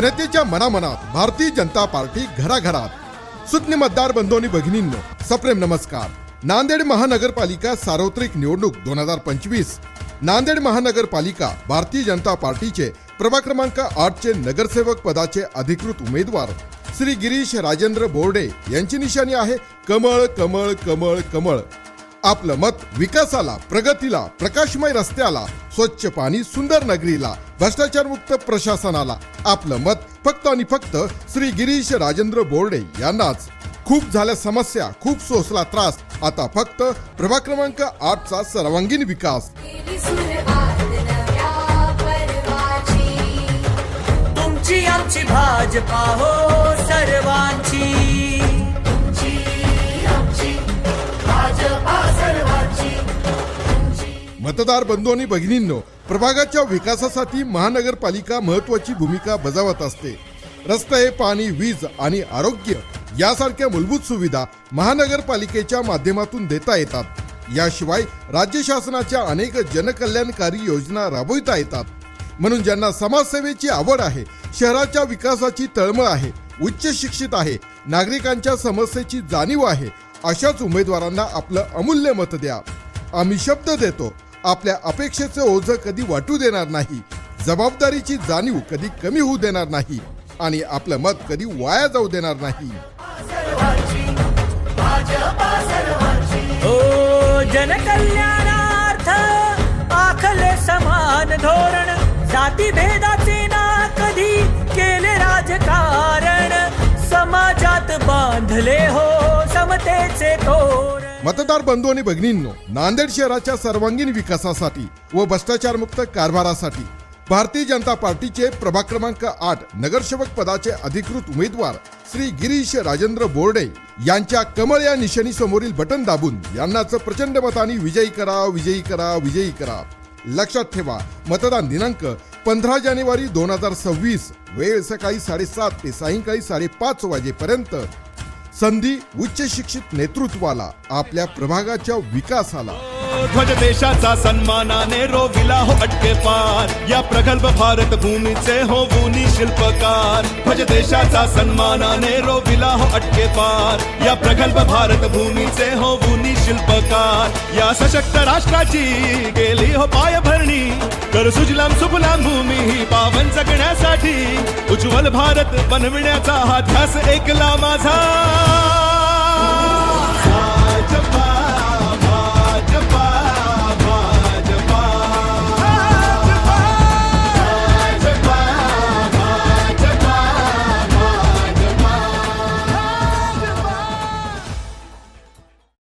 जनतेच्या मनामनात भारतीय जनता पार्टी घराघरात. सुज्ञ मतदार बंधूंनी भगिनींनो सप्रेम नमस्कार. नांदेड महानगरपालिका सार्वत्रिक निवडणूक दोन हजार पंचवीस. नांदेड महानगरपालिका भारतीय जनता पार्टीचे प्रभाग क्रमांक आठचे नगरसेवक पदाचे अधिकृत उमेदवार श्री गिरीश राजेंद्र बोर्डे यांची निशाणी आहे. कमळ कमळ कमळ कमळ. आपलं मत विकासाला प्रगतीला प्रकाशमय रस्त्याला स्वच्छ पाणी सुंदर नगरीला भ्रष्टाचार मुक्त प्रशासनाला आपलं मत फक्त आणि फक्त श्री गिरीश राजेंद्र बोर्डे यांनाच. खूप झाल्या समस्या खूप सोसला त्रास आता फक्त प्रभाग क्रमांक आठचा सर्वांगीण विकास. तुमची आमची भाजपा हो. मतदार बंधू आणि भगिनींनो प्रभागाच्या विकासासाठी महानगरपालिका महत्वाची भूमिका बजावत असते. रस्ते पाणी वीज आणि आरोग्य यासारख्या मूलभूत सुविधा महानगरपालिकेच्या माध्यमातून देता येतात. याशिवाय राज्य शासनाच्या अनेक जनकल्याणकारी योजना राबविता येतात. म्हणून ज्यांना समाजसेवेची आवड आहे शहराच्या विकासाची तळमळ आहे उच्च शिक्षित आहे नागरिकांच्या समस्येची जाणीव आहे अशाच उमेदवारांना आपलं अमूल्य मत द्या. आम्ही शब्द देतो आपल्या अपेक्षेचं ओझं कधी वाटू देणार नाही जबाबदारीची जाणीव कधी कमी होऊ देणार नाही आणि आपलं मत कधी वाया जाऊ देणार नाही. जनकल्याणार्थ आखले समान धोरण जाती भेदाचे ना मतदार बंधू आणि भगिनींनो नांदेड शहराच्या सर्वांगीण विकासासाठी व भ्रष्टाचारमुक्त कारभारासाठी भारतीय जनता पार्टीचे प्रभाग क्रमांक आठ नगरसेवक पदाचे अधिकृत उमेदवार श्री गिरीश राजेंद्र बोर्डे यांच्या कमळ या निशाणी समोरील बटन दाबून यांनाच प्रचंड मताने विजयी करा विजयी करा विजयी करा. लक्षात ठेवा मतदान दिनांक पंधरा जानेवारी दोन हजार सव्वीस वेळ सकाळी साडेसात ते सायंकाळी साडेपाच वाजेपर्यंत संधी उच्च शिक्षित नेतृत्वाला आपल्या प्रभागाच्या विकासाला. ध्वज देशाचा सन्मानाने रोविला हो अटके पार. या प्रगल्भ भारत भूमीचे हो गुणी शिल्पकार. ध्वज देशाचा सन्मानाने रोविला हो अटके पार. या प्रगल्भ भारत भूमीचे हो गुणी शिल्पकार. या सशक्त राष्ट्राची गेली हो पायभरणी. कर सुजलाम सुफलाम भूमी ही पावन जगण्यासाठी उज्ज्वल भारत बनविण्याचा हा ध्यास एकला माझा.